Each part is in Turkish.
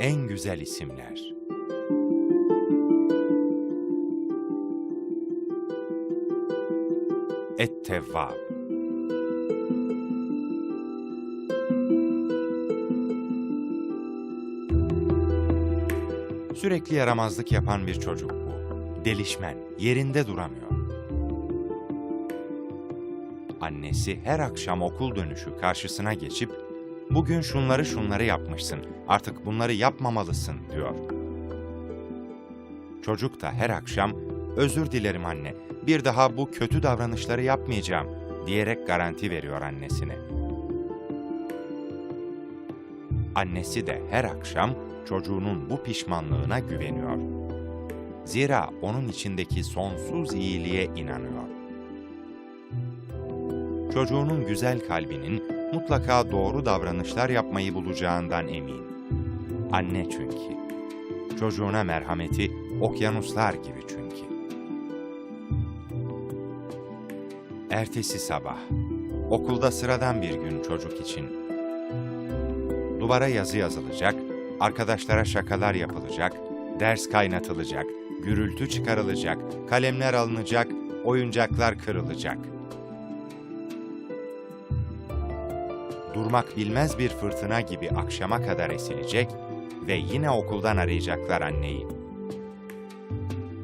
en güzel isimler. Et-Tevvab Sürekli yaramazlık yapan bir çocuk bu. Delişmen, yerinde duramıyor. Annesi her akşam okul dönüşü karşısına geçip "Bugün şunları şunları yapmışsın. Artık bunları yapmamalısın." diyor. Çocuk da her akşam "Özür dilerim anne. Bir daha bu kötü davranışları yapmayacağım." diyerek garanti veriyor annesine. Annesi de her akşam çocuğunun bu pişmanlığına güveniyor. Zira onun içindeki sonsuz iyiliğe inanıyor. Çocuğunun güzel kalbinin mutlaka doğru davranışlar yapmayı bulacağından emin. Anne çünkü. Çocuğuna merhameti okyanuslar gibi çünkü. Ertesi sabah. Okulda sıradan bir gün çocuk için. Duvara yazı yazılacak, arkadaşlara şakalar yapılacak, ders kaynatılacak, gürültü çıkarılacak, kalemler alınacak, oyuncaklar kırılacak. Durmak bilmez bir fırtına gibi akşama kadar esilecek ve yine okuldan arayacaklar anneyi.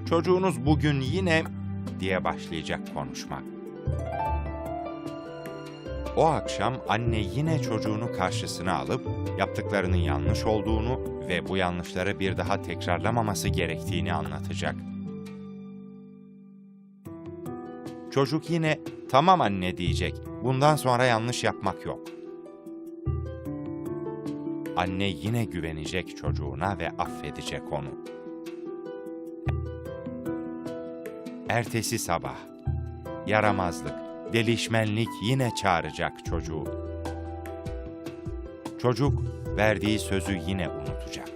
Çocuğunuz bugün yine diye başlayacak konuşma. O akşam anne yine çocuğunu karşısına alıp yaptıklarının yanlış olduğunu ve bu yanlışları bir daha tekrarlamaması gerektiğini anlatacak. Çocuk yine tamam anne diyecek. Bundan sonra yanlış yapmak yok. Anne yine güvenecek çocuğuna ve affedecek onu. Ertesi sabah yaramazlık, delişmenlik yine çağıracak çocuğu. Çocuk verdiği sözü yine unutacak.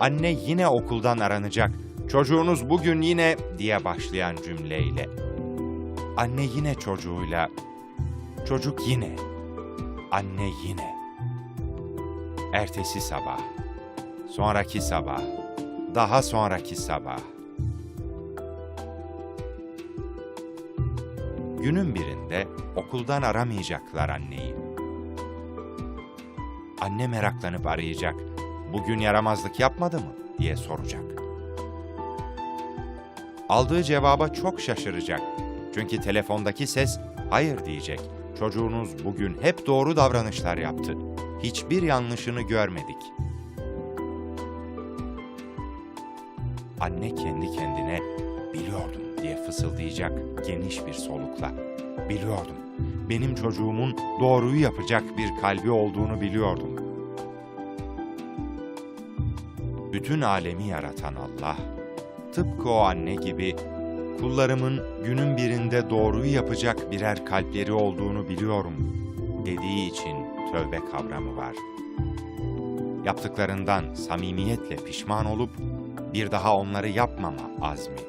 Anne yine okuldan aranacak. Çocuğunuz bugün yine diye başlayan cümleyle. Anne yine çocuğuyla. Çocuk yine. Anne yine. Ertesi sabah. Sonraki sabah. Daha sonraki sabah. Günün birinde okuldan aramayacaklar anneyi. Anne meraklanıp arayacak. Bugün yaramazlık yapmadı mı diye soracak. Aldığı cevaba çok şaşıracak. Çünkü telefondaki ses hayır diyecek. Çocuğunuz bugün hep doğru davranışlar yaptı. Hiçbir yanlışını görmedik. Anne kendi kendine biliyordum diye fısıldayacak geniş bir solukla. Biliyordum. Benim çocuğumun doğruyu yapacak bir kalbi olduğunu biliyordum. Bütün alemi yaratan Allah, tıpkı o anne gibi kullarımın günün birinde doğruyu yapacak birer kalpleri olduğunu biliyorum dediği için tövbe kavramı var. Yaptıklarından samimiyetle pişman olup bir daha onları yapmama azmi.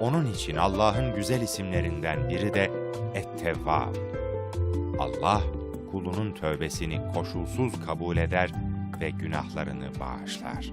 Onun için Allah'ın güzel isimlerinden biri de Et-Tevvab. Allah kulunun tövbesini koşulsuz kabul eder ve günahlarını bağışlar.